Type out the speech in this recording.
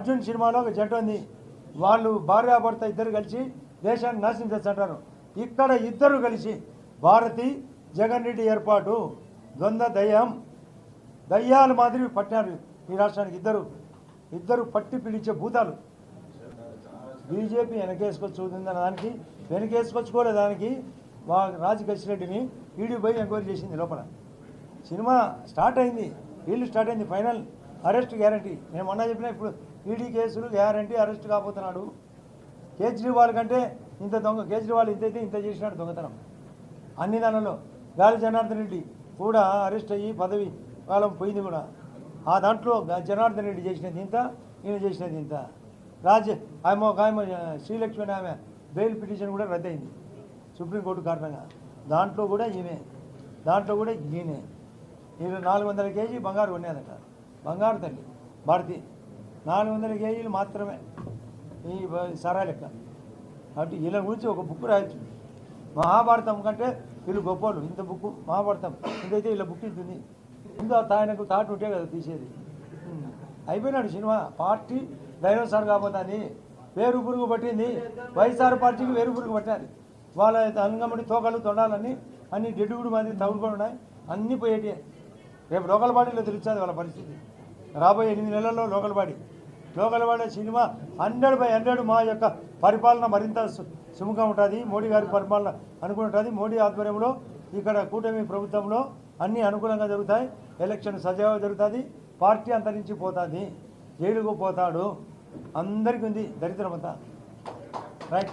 అర్జున్ సినిమాలో ఒక జంట ఉంది. వాళ్ళు భార్యాభర్త ఇద్దరు కలిసి దేశాన్ని నాశనం చేస్తుంటారు ఇక్కడ ఇద్దరు కలిసి భారతి జగన్ రెడ్డి ఏర్పాటు. ద్వంద్వ దయ్యం. దయ్యాల మాదిరి పట్టినారు ఈ రాష్ట్రానికి ఇద్దరు. ఇద్దరు పట్టి పిలిచే భూతాలు. బీజేపీ వెనకేసుకొచ్చుకుందన్న దానికి వెనకేసుకొచ్చుకోలే దానికి మా రాజకృష్ణరెడ్డిని ఈడీ పోయి ఎంక్వైరీ చేసింది లోపల. సినిమా స్టార్ట్ అయింది. వీళ్ళు స్టార్ట్ అయింది ఫైనల్. Arrest guarantee. నేను మొన్న చెప్పిన ఇప్పుడు ఈడీ కేసులు గ్యారంటీ అరెస్ట్ కాబోతున్నాడు. కేజ్రీవాల్ కంటే ఇంత దొంగ కేజ్రీవాల్ ఇంతైతే ఇంత చేసినాడు దొంగతనం. అన్ని దానిలో గాలి జనార్దన్ రెడ్డి కూడా అరెస్ట్ అయ్యి పదవి కాలం పోయింది కూడా. ఆ దాంట్లో జనార్దన్ రెడ్డి చేసినది ఇంత ఈయన చేసినది ఇంత. రాజ్ ఆమె ఒక ఆమె శ్రీలక్ష్మి ఆమె బెయిల్ పిటిషన్ కూడా రద్దయింది సుప్రీంకోర్టు కారణంగా. దాంట్లో కూడా ఈమె దాంట్లో కూడా ఈయనే. ఈయన నాలుగు వందల కేజీ బంగారు కొనేదట బంగారు తల్లి భారతి. నాలుగు వందల కేజీలు మాత్రమే. ఈ సరా లెక్క. కాబట్టి వీళ్ళ గురించి ఒక బుక్ రాయొచ్చు. మహాభారతం కంటే వీళ్ళు గొప్పలు ఇంత బుక్ మహాభారతం. ఇంతైతే వీళ్ళ బుక్ ఇంతుంది ఇంత ఆయనకు థాట్ ఉంటే కదా తీసేది. అయిపోయినాడు సినిమా. పార్టీ డైనోసార్ కాబోతుంది. వేరు పురుగు పట్టింది. వైఎస్ఆర్ పార్టీకి వేరు పురుగు పట్టాలి వాళ్ళ అంగమడి తోకలు తొండాలని అన్ని డెడ్గుడు మంది తగులుకొని ఉన్నాయి. అన్నీ పోయేటి రేపు లోకల్ బాడీలో తెలుస్తుంది వాళ్ళ పరిస్థితి. రాబోయే ఎనిమిది నెలల్లో లోకల్ బాడీ. లోకలవాడే సినిమా హండ్రెడ్ బై హండ్రెడ్ మా యొక్క పరిపాలన మరింత సు- సుముఖంగా ఉంటుంది. మోడీ గారి పరిపాలన అనుకుని ఉంటుంది. మోడీ ఆధ్వర్యంలో ఇక్కడ కూటమి ప్రభుత్వంలో అన్నీ అనుకూలంగా జరుగుతాయి. ఎలక్షన్ సజావుగా జరుగుతుంది. పార్టీ అంతరించిపోతుంది. జైలుకు పోతాడు. అందరికీ ఉంది. దరిద్రమంతా. రైట్.